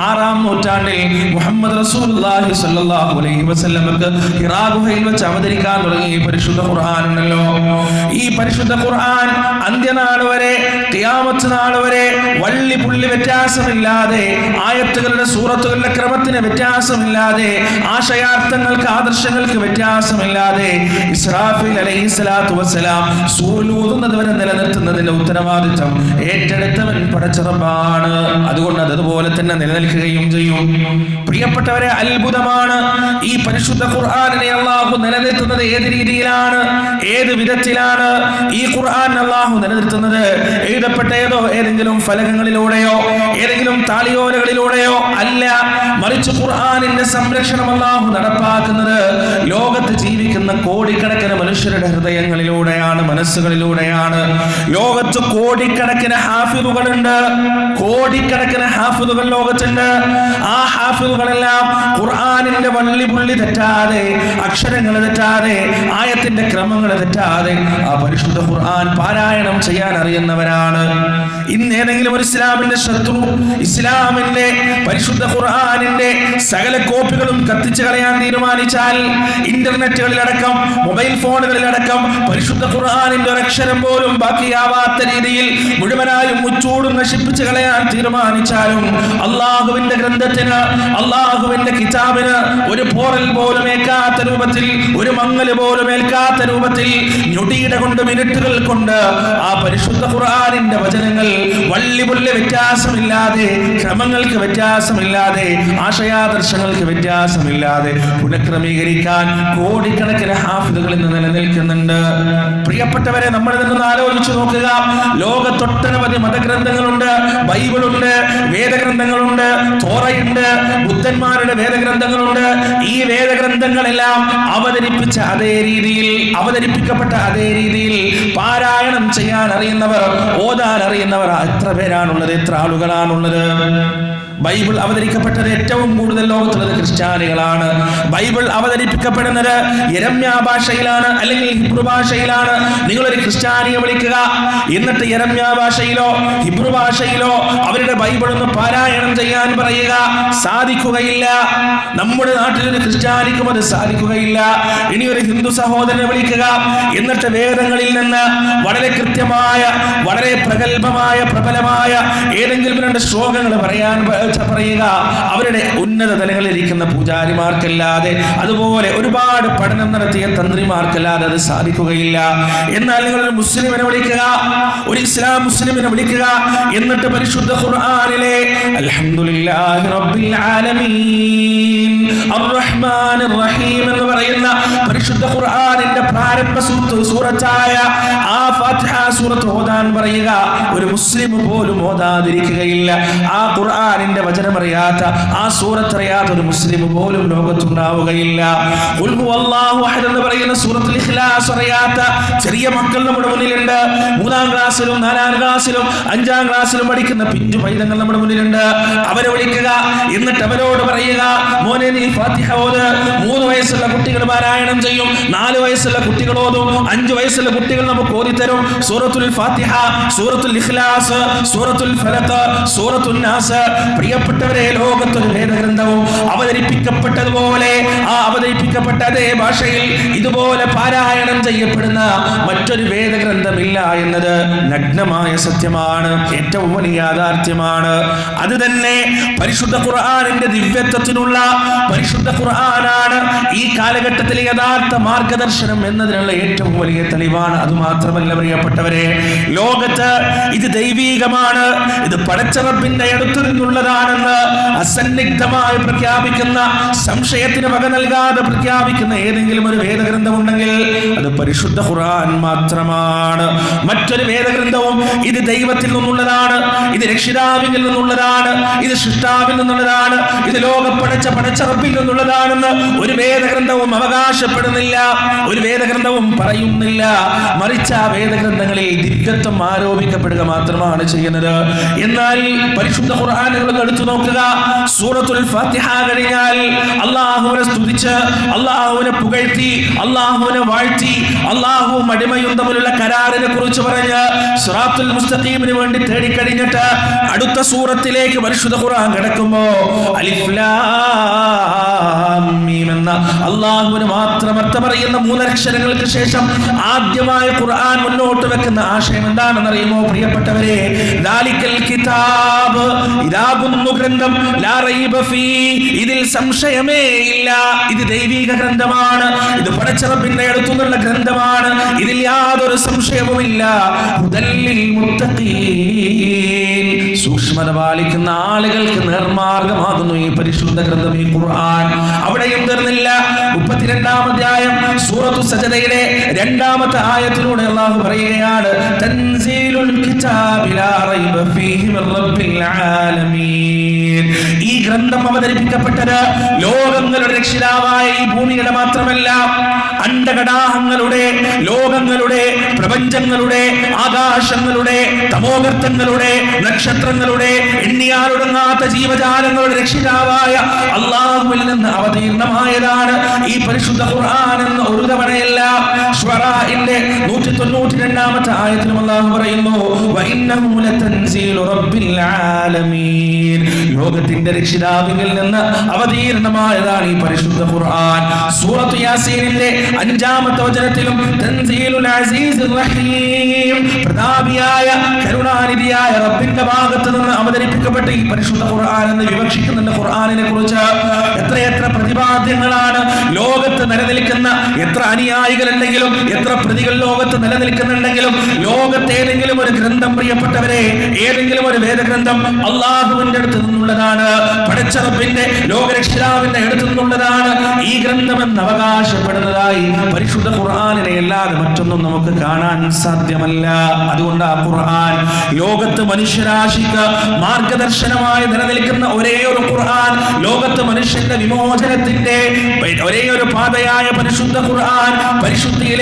ആറാം നൂറ്റാണ്ടിൽ മുഹമ്മദ് റസൂലുള്ളാഹി സ്വല്ലല്ലാഹു അലൈഹി വസല്ലമക്ക് വെച്ച് അവതരിക്കാൻ തുടങ്ങി. പരിശുദ്ധ ഖുർആൻ ഉണ്ടല്ലോ. ഈ പരിശുദ്ധ ഖുർആൻ അന്ത്യനാൾ വരെ ഖിയാമത്ത് നാൾ വരെ വള്ളി പുള്ളി വ്യത്യാസമില്ലാതെ ആയത്തുകളുടെ സൂറത്തുകളുടെ ക്രമത്തിന് വ്യത്യാസമില്ലാതെ ആശയാർത്ഥങ്ങൾക്ക് ആദർശങ്ങൾക്ക് വ്യത്യാസമില്ലാതെ ഇസ്രാഫിൽ അലൈഹി വസ്സലാം സൂലൂതുന്നത് വരെ നിലനിർത്തുന്നതിന്റെ ഉത്തരവാദിത്വം ഏറ്റെടുത്തവൻ പടച്ചിറപ്പാണ് അതുകൊണ്ട് അതുപോലെ തന്നെ നിലനിൽക്കുകയും ചെയ്യും. പ്രിയപ്പെട്ടവരെ അത്ഭുതമാണ്. ഈ പരിശുദ്ധ ഖുർആാനിനെ അള്ളാഹു നിലനിർത്തുന്നത് ഏത് രീതിയിലാണ്? ഏത് വിധത്തിലാണ് ഈ ഖുർആൻ അള്ളാഹു നിലനിർത്തുന്നത്? എഴുതപ്പെട്ട ഏതോ ഏതെങ്കിലും ഫലകങ്ങളിലൂടെയോ ഏതെങ്കിലും താളിയോലകളിലൂടെയോ അല്ല മറിച്ച് ഖുർആാനിന്റെ സംരക്ഷണം അള്ളാഹു നടപ്പാക്കുന്നത് ലോകത്ത് ജീവിക്കുന്ന കോടിക്കണക്കിന് മനുഷ്യരുടെ ഹൃദയങ്ങളിലൂടെയാണ് മനസ്സുകളിലൂടെയാണ്. ലോകത്ത് കോടിക്കണക്കിന് ഹാഫിദുകളുണ്ട്. കോടിക്കണക്കിന് ഹാഫിദുകൾ ലോകത്തുണ്ട്. ആ ഹാഫിദുകളെല്ലാം ഖുർആാനിന്റെ വള്ളി പുള്ളി തെറ്റാതെ അക്ഷരങ്ങൾ തെറ്റാതെ ആയത്തിന്റെ ക്രമങ്ങൾ തെറ്റാതെ ആ പരിശുദ്ധ ഖുർആൻ പാരായണം ചെയ്യാൻ അറിയുന്നവരാണ്. ഇന്ന് ഏതെങ്കിലും ഒരു ഇസ്ലാമിന്റെ ശത്രു ഇസ്ലാമിന്റെ പരിശുദ്ധ ഖുർആാനിന്റെ സകല കോപ്പികളും കത്തിച്ചു കളയാൻ തീരുമാനിച്ചാൽ ഇന്റർനെറ്റുകളിലടക്കം മൊബൈൽ ഫോണുകളിലടക്കം പരിശുദ്ധ ഖുർആാനിന്റെ ഒരക്ഷരം പോലും ബാക്കിയാവാത്ത രീതിയിൽ മുഴുവനായും ഉച്ചൂടും നശിപ്പിച്ചു കളയാൻ തീരുമാനിച്ചാലും അള്ളാഹുവിന്റെ ഗ്രന്ഥത്തിന് അള്ളാഹുവിന്റെ കിതാബിന് ഒരു പോറൽ പോലും ഏൽക്കാത്ത രൂപത്തിൽ ഒരു മങ്ങൽ പോലും ഏൽക്കാത്ത രൂപത്തിൽ ഞൊടിയിട കൊണ്ട് മിനിറ്റുകൾ കൊണ്ട് ആ പരിശുദ്ധ ഖുർആാനിന്റെ വചനങ്ങൾ വള്ളി പുള്ളി വ്യത്യാസമില്ലാതെ ക്രമങ്ങൾക്ക് വ്യത്യാസമില്ലാതെ ആശയാദർശങ്ങൾക്ക് വ്യത്യാസമില്ലാതെ പുനഃക്രമീകരിക്കാൻ കോടിക്കണക്കിന് ഹാഫിദുകൾ ഇന്ന് നിലനിൽക്കുന്നുണ്ട്. പ്രിയപ്പെട്ടവരെ നമ്മൾ ഇതൊന്ന് ആലോചിച്ചു നോക്കുക. ലോകത്തൊട്ടനവധി മതഗ്രന്ഥങ്ങളുണ്ട് ബൈബിളുണ്ട് വേദഗ്രന്ഥങ്ങളുണ്ട് തോറയുണ്ട് ബുദ്ധന്മാരുടെ വേദഗ്രന്ഥങ്ങളുണ്ട്. ഈ വേദഗ്രന്ഥങ്ങളെല്ലാം അവതരിപ്പിച്ച അതേ രീതിയിൽ അവതരിപ്പിക്കപ്പെട്ട അതേ രീതിയിൽ പാരായണം ചെയ്യാൻ അറിയുന്നവർ ഓതാൻ അറിയുന്നവർ എത്ര പേരാണുള്ളത് എത്ര ആളുകളാണുള്ളത്? ബൈബിൾ അവതരിക്കപ്പെട്ടത് ഏറ്റവും കൂടുതൽ ലോകത്തുള്ളത് ക്രിസ്ത്യാനികളാണ്. ബൈബിൾ അവതരിപ്പിക്കപ്പെടുന്നത് യരമ്യ ഭാഷയിലാണ് അല്ലെങ്കിൽ ഹിബ്രു ഭാഷയിലാണ്. നിങ്ങളൊരു ക്രിസ്ത്യാനിയെ വിളിക്കുക. എന്നിട്ട് യരമ്യ ഭാഷയിലോ ഹിബ്രു ഭാഷയിലോ അവരുടെ ബൈബിൾ ഒന്ന് പാരായണം ചെയ്യാൻ പറയുക. സാധിക്കുകയില്ല. നമ്മുടെ നാട്ടിൽ ഒരു ക്രിസ്ത്യാനിക്കും അത് സാധിക്കുകയില്ല. ഇനി ഒരു ഹിന്ദു സഹോദരനെ വിളിക്കുക. എന്നിട്ട് വേദങ്ങളിൽ നിന്ന് വളരെ കൃത്യമായ വളരെ പ്രഗത്ഭമായ പ്രബലമായ ഏതെങ്കിലും രണ്ട് ശ്ലോകങ്ങൾ പറയാൻ പ- പറയുക. അവരുടെ ഉന്നത തലങ്ങളിൽ ഇരിക്കുന്ന പൂജാരിമാർക്കല്ലാതെ അതുപോലെ ഒരുപാട് പഠനം നടത്തിയ തന്ത്രിമാർക്കല്ലാതെ അത് സാധിക്കുകയില്ല. എന്നാൽ നിങ്ങൾ ഒരു മുസ്ലിമിനെ വിളിക്കുക ഒരു ഇസ്ലാം മുസ്ലിമിനെ വിളിക്കുക എന്നിട്ട് പരിശുദ്ധ ഖുർആനിലെ അൽഹംദുലില്ലാഹി റബ്ബിൽ ആലമീൻ അർറഹ്മാനിർ റഹീം എന്ന് പറയുന്ന പരിശുദ്ധ ഖുർആനിന്റെ പ്രാരംഭ സൂറത്ത് സൂറത്തായ ആ ഫാത്തിഹ സൂറത്ത് ഓതാൻ പറയുക. ഒരു മുസ്ലിം പോലും ഓതാതിരിക്കുകയില്ല. ആ ഖുർആനിന്റെ വചനമറിയാത്ത ആ സൂറത്ത് അറിയാത്ത ഒരു മുസ്ലിം പോലും ലോകത്തുണ്ടാവുകയില്ല. എന്ന് പറയുന്ന സൂറത്തുൽ ഇഖ്ലാസ് അറിയാത്ത ചെറിയ മക്കൾ നമ്മുടെ മുന്നിലുണ്ട്. മൂന്നാം ക്ലാസ്സിലും നാലാം ക്ലാസ്സിലും അഞ്ചാം ക്ലാസ്സിലും പഠിക്കുന്ന പിഞ്ചു പൈതങ്ങൾ നമ്മുടെ മുന്നിലുണ്ട്. അവരെ വിളിക്കുക എന്നിട്ട് അവരോട് പറയുക മോനെ നീ ഫാത്തിഹ ഓത്. മൂന്ന് വയസ്സുള്ള കുട്ടികൾ പാരായണം ചെയ്യും. നാല് വയസ്സുള്ള കുട്ടികൾ ഓതും. അഞ്ച് വയസ്സുള്ള കുട്ടികൾ നമുക്ക് ഓതിത്തരും. സൂറത്തുൽ ഫാത്തിഹ സൂറത്തുൽ ഇഖ്ലാസ് സൂറത്തുൽ ഫലത്ത് സൂറത്തുൽ നാസ്. പ്രിയപ്പെട്ടവരെ ലോകത്തൊരു വേദഗ്രന്ഥവും അവതരിപ്പിക്കപ്പെട്ടതുപോലെ ആ അവതരിപ്പിക്കപ്പെട്ട അതേ ഭാഷയിൽ ഇതുപോലെ പാരായണം ചെയ്യപ്പെടുന്ന മറ്റൊരു വേദഗ്രന്ഥമില്ല എന്നത് നഗ്നമായ സത്യമാണ്. ഏറ്റവും വലിയ യാഥാർത്ഥ്യമാണ്. അത് തന്നെ പരിശുദ്ധ ഖുർആാനിന്റെ ദിവ്യത്വത്തിനുള്ള പരിശുദ്ധ ഖുർആനാണ് ഈ കാലഘട്ടത്തിലെ യഥാർത്ഥ മാർഗദർശനം എന്നതിനുള്ള ഏറ്റവും വലിയ തെളിവാണ്. അത് മാത്രമല്ല പ്രിയപ്പെട്ടവരെ ലോകത്ത് ഇത് ദൈവീകമാണ്. ഇത് പടച്ചറപ്പിന്റെ അടുത്തു നിന്നുള്ളതാണെന്ന് അസന്നിഗ്ധമായി പ്രഖ്യാപിക്കുന്ന സംശയത്തിന് വക നൽകാതെ പ്രഖ്യാപിക്കുന്ന ഏതെങ്കിലും ഒരു വേദഗ്രന്ഥം ഉണ്ടെങ്കിൽ അത് പരിശുദ്ധ ഖുർആൻ മാത്രമാണ്. മറ്റൊരു വേദഗ്രന്ഥവും ഇത് ദൈവത്തിൽ നിന്നുള്ളതാണ് ഇത് രക്ഷിതാവിൽ നിന്നുള്ളതാണ് ഇത് സൃഷ്ടാവിൽ നിന്നുള്ളതാണ് ഇത് ലോക പടച്ച പടച്ചറപ്പിൽ നിന്നുള്ളതാണെന്ന് ഒരു വേദഗ്രന്ഥവും അവകാശപ്പെടുന്നില്ല ഒരു വേദഗ്രന്ഥവും പറയുന്നില്ല. മറിച്ച് വേദഗ്രന്ഥങ്ങളിൽ ദിവ്യത്വം ആരോപിക്കപ്പെടുക മാത്രമാണ് ചെയ്യുന്നത്. എന്നാൽ പരിശുദ്ധ ഖുർആാനുകൾ എടുത്തു നോക്കുക. സൂറത്തുൽ ഫാത്തിഹ കഴിഞ്ഞാൽ അള്ളാഹുവിനെ സ്തുതിച്ച് അള്ളാഹുവിനെ പുകഴ്ത്തി അള്ളാഹുവിനെ വാഴ്ത്തി അള്ളാഹുവും അടിമയും തമ്മിലുള്ള കരാറിനെ കുറിച്ച് പറഞ്ഞ് സുറാത്തുൽ മുസ്തഖീമിന് വേണ്ടി തേടി കഴിഞ്ഞിട്ട് അടുത്ത സൂറത്തിലേക്ക് പരിശുദ്ധ ഖുർആൻ കിടക്കുമ്പോ എന്ന അള്ളാഹുവിന് മാത്രം അർത്ഥം പറയുന്ന മൂന്നക്ഷരങ്ങൾക്ക് ശേഷം ആദ്യമായ ഖുർആൻ മുന്നോട്ട് വെക്കുന്ന ആശയം എന്താണെന്ന് അറിയുമോ പ്രിയപ്പെട്ടവരെ കിതാബ് ഇതാകുന്നു ഗ്രന്ഥം റൈബ ഫീ. ഇതിൽ സംശയമേ ഇല്ല. ഇത് ദൈവിക ഗ്രന്ഥമാണ്. ഇത് പടച്ചറപ്പിന്റെ അടുത്തുനിന്നുള്ള ഗ്രന്ഥമാണ്. ഇതിൽ യാതൊരു സംശയവുമില്ല. സൂക്ഷ്മത പാലിക്കുന്ന ആളുകൾക്ക് നേർമാർഗമാകുന്നു ഈ പരിശുദ്ധ ഗ്രന്ഥം ഈ ഖുർആൻ. അവിടെയും തീർന്നില്ല. മുപ്പത്തിരണ്ടാം അധ്യായം സൂറത്തു സജതയുടെ രണ്ടാമത്തെ ആയത്തിലൂടെ അള്ളാഹു പറയുകയാണ് തൻസീലുൽ കിതാബി ലാ റൈബ ഫീഹി മിർ റബ്ബിൽ ആലമീൻ. ഈ ഗ്രന്ഥം അവതരിപ്പിക്കപ്പെട്ടത് ലോകങ്ങളുടെ രക്ഷിതാവായ ഈ ഭൂമിയുടെ മാത്രമല്ല അണ്ടകടാഹങ്ങളുടെ ലോകങ്ങളുടെ പ്രപഞ്ചങ്ങളുടെ ആകാശങ്ങളുടെ തമോഗർത്തങ്ങളുടെ നക്ഷത്രങ്ങളുടെ എണ്ണിയാലൊടുങ്ങാത്ത ജീവജാലങ്ങളുടെ രക്ഷിതാവായ അള്ളാഹുവിൽ നിന്ന് അവതീർണമായതാണ് ഈ പരിശുദ്ധ ഖുർആൻ എന്ന ഒരു തവണയല്ല. ഷ്വറാഇന്റെ നൂറ്റി തൊണ്ണൂറ്റി ആയത്തിലും അല്ലാഹു പറയുന്നു "വഇന്നഹു ലതൻസീലു റബ്ബിൽ ആലമീൻ." ലോകത്തിന്റെ രക്ഷിതാവിൽ നിന്ന് അവതീർണമായതാണ് ഈ പരിശുദ്ധ ഖുർആൻ. സൂറത്ത് യാസീനിന്റെ അഞ്ചാമത്തെ വചനത്തിലും തൻസീലുൽ അസീസിർ റഹീം. പ്രതാപിയായ കരുണാനിധിയായ റബ്ബിന്റെ ഭാഗത്ത് നിന്ന് അവതരിപ്പിക്കപ്പെട്ട ഈ പരിശുദ്ധ ഖുർആൻ എന്ന് വിവക്ഷിക്കുന്നുണ്ട് ഖുർആനിനെ കുറിച്ച്. എത്രയെത്ര പ്രതിപാദ്യങ്ങളാണ് ലോകത്ത് നിലനിൽക്കുന്ന എത്ര അനുയായികളുണ്ടെങ്കിലും എത്ര പ്രതികൾ ലോകത്ത് നിലനിൽക്കുന്നുണ്ടെങ്കിലും ലോകത്ത് ഏതെങ്കിലും ഒരു ഗ്രന്ഥം പ്രിയപ്പെട്ടവരെ ഏതെങ്കിലും ഒരു വേദഗ്രന്ഥം അള്ളാഹുവിന്റെ അടുത്ത് നിന്നുള്ളതാണ് പടച്ചറപ്പിന്റെ ലോകരക്ഷിതാവിന്റെ അടുത്ത് നിന്നുള്ളതാണ്. ഈ ഗ്രന്ഥം എന്ന് അവകാശപ്പെടുന്നതായി പരിശുദ്ധ ഖുർആാനിനെ അല്ലാതെ മറ്റൊന്നും നമുക്ക് കാണാൻ സാധ്യമല്ല. അതുകൊണ്ട് ആ ഖുർആൻ ലോകത്ത് മനുഷ്യരാശിക്ക് മാർഗദർശനമായി നിലനിൽക്കുന്ന ഒരേ ഒരു ഖുർആൻ ലോകത്ത് മനുഷ്യന്റെ വിമോചനത്തിന്റെ ഒരേ ഒരു പാതയായ പരിശുദ്ധ ഖുർആൻ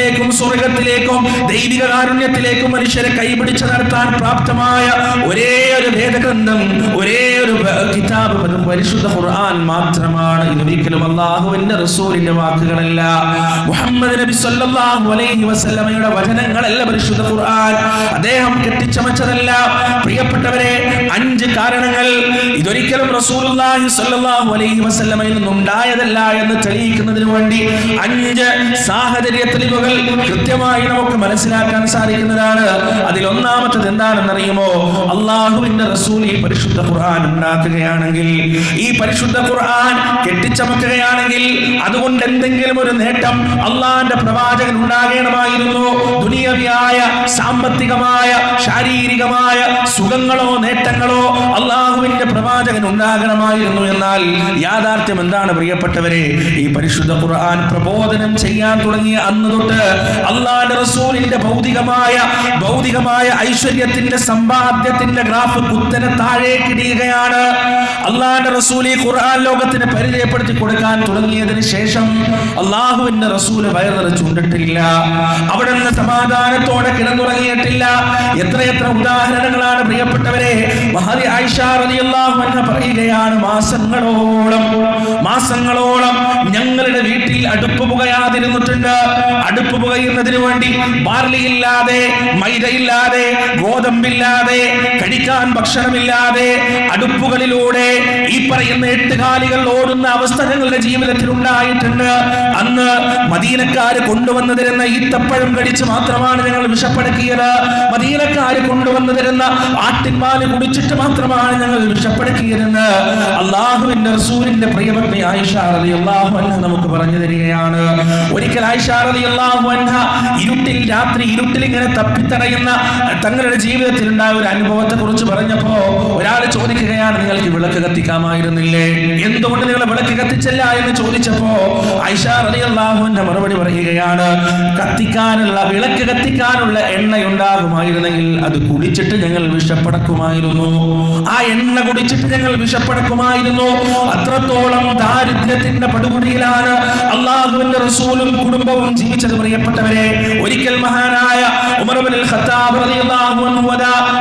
പരിശുദ്ധിയിലേക്കും സ്വർഗത്തിലേക്കും ദൈവിക കാരുണ്യത്തിലേക്കും മനുഷ്യരെ കൈപിടിച്ച് നടത്താൻ പ്രാപ്തമായ ഒരേ ഒരു വേദഗ്രന്ഥം ഒരേ ഒരു കിതാബ് പരിശുദ്ധ ഖുർആൻ മാത്രമാണ്. ഇത് ഒരിക്കലും അള്ളാഹുവിന്റെ റസൂലിന്റെ വാക്കുകളല്ല. മുഹമ്മദ് നബി സല്ലല്ലാഹു അലൈഹി വസല്ലമയുടെ വചനങ്ങളല്ല പരിശുദ്ധ ഖുർആൻ. അദ്ദേഹം കെട്ടിച്ചമച്ചതല്ല. പ്രിയപ്പെട്ടവരെ അഞ്ച് കാരണങ്ങൾ ഇതൊരിക്കലും റസൂലുള്ളാഹി സല്ലല്ലാഹു അലൈഹി വസല്ലമയിൽ നിന്നുണ്ടായതല്ല എന്ന് തെളിയിക്കുന്നതിന് വേണ്ടി അഞ്ച് സാഹചര്യ തെളിവുകൾ കൃത്യമായി നമുക്ക് മനസ്സിലാക്കാൻ സാധിക്കുന്നതാണ്. അതിൽ ഒന്നാമത്തത് എന്താണെന്ന് അറിയുമോ അള്ളാഹുവിന്റെ റസൂൽ ഈ പരിശുദ്ധ ഖുർആൻ ഉണ്ടാക്കുകയാണെങ്കിൽ ഈ പരിശുദ്ധ ഖുർആൻ കെട്ടിച്ചമക്കുകയാണെങ്കിൽ അതുകൊണ്ട് എന്തെങ്കിലും ഒരു നേട്ടം അള്ളാഹിന്റെ പ്രവാചകൻ ഉണ്ടാകണമായിരുന്നു ദുനിയവിയായ സാമ്പത്തികമായ ശാരീരികമായ സുഖങ്ങളോ നേട്ടങ്ങളോ അള്ളാഹുവിന്റെ പ്രവാചകൻ ഉണ്ടാകണമായിരുന്നു എന്നാൽ യാഥാർത്ഥ്യം എന്താണ് പ്രിയപ്പെട്ടവരെ? ഈ പരിശുദ്ധ ഖുർആൻ പ്രബോധനം ചെയ്യാൻ തുടങ്ങിയ അന്ന് തൊട്ട് അള്ളാഹിന്റെ റസൂലിന്റെ ഭൗതികമായ ഭൗതികമായ ഐശ്വര്യത്തിന്റെ സമ്പാദ്യത്തിന്റെ ഗ്രാഫ് കുത്തനെ താഴേക്കിടിയുകയാണ് അള്ളാന്റെ റസൂൽ ഈ ഖുർആൻ ലോകത്തിന് പരിചയപ്പെടുത്തി കൊടുക്കാൻ തുടങ്ങിയതിന് ശേഷം അള്ളാഹുവിന്റെ റസൂൽ വയറിറച്ചുണ്ടിട്ടില്ല അവിടെ നിന്ന് സമാധാനത്തോടെ കിടന്നുറങ്ങിയിട്ടില്ല. എത്രയെത്ര ഉദാഹരണങ്ങളാണ് പ്രിയപ്പെട്ടവരെ. മഹതി ആയിഷ റളിയല്ലാഹു അൻഹ പറയുകയാണ് മാസങ്ങളോളം മാസങ്ങളോളം ഞങ്ങളുടെ വീട്ടിൽ അടുപ്പ് പുകയാതിരുന്നിട്ടുണ്ട്. അടുപ്പ് പുകയുന്നതിന് വേണ്ടി ബാർലിയില്ലാതെ മൈദയില്ലാതെ ഗോതമ്പില്ലാതെ കഴിക്കാൻ ഭക്ഷണമില്ലാതെ അടുപ്പുകളിലൂടെ ഈ പറയുന്ന എട്ടുകാലികൾ ഓടുന്ന അവസ്ഥ ഞങ്ങളുടെ ജീവിതത്തിൽ ഉണ്ടായിട്ടുണ്ട്. അന്ന് മദീനക്കാര് കൊണ്ടുവന്നു തരുന്ന ഈത്തപ്പഴം കടിച്ച് മാത്രമാണ് ഞങ്ങൾ വിഷപ്പെടുക്കിയത് മദീനക്കാര് കൊണ്ടുവന്നു തരുന്ന ആട്ടിൻപാൽ കുടിച്ചിട്ട് മാത്രമാണ് ഞങ്ങൾ വിഷപ്പെടുക്കിയതെന്ന് അള്ളാഹുവിന്റെ റസൂലിന്റെ പ്രിയപത്നി ആയിഷ റളിയല്ലാഹു അൻഹ നമുക്ക് പറഞ്ഞു തരികയാണ്. ഒരിക്കൽ ആയിഷ അൻഹ ഇരുട്ടിൽ രാത്രി ഇരുട്ടിൽ ഇങ്ങനെ തപ്പിത്തടയുന്ന തങ്ങളുടെ ജീവിതത്തിൽ ഉണ്ടായ ഒരു അനുഭവത്തെ കുറിച്ച് പറഞ്ഞപ്പോ ഒരാൾ ചോദിക്കുകയാണ് നിങ്ങൾക്ക് വിളക്ക് കത്തിക്കാമായിരുന്നില്ലേ? എന്തുകൊണ്ട് നിങ്ങളെ വിളക്ക് കത്തിച്ചല്ല? എന്ന് ചോദിച്ചപ്പോ ഐഷാറിയാഹുവിന്റെ മറുപടി പറയുകയാണ് കത്തിക്കാനുള്ള വിളക്ക് കത്തിക്കാനുള്ള എണ്ണ ഉണ്ടാകുമായിരുന്നെങ്കിൽ അത് കുടിച്ചിട്ട് ഞങ്ങൾ വിഷപ്പടക്കുമായിരുന്നു ആ എണ്ണ കുടിച്ചിട്ട് ഞങ്ങൾ വിഷപ്പടക്കുമായിരുന്നു അത്രത്തോളം ദാരിദ്ര്യത്തിന്റെ പടുകുടിയിലാണ് അള്ളാഹുവിന്റെ റസൂലും കുടുംബവും ജീവിച്ചത്. പ്രിയപ്പെട്ടവരെ ഒരിക്കൽ മഹാനായ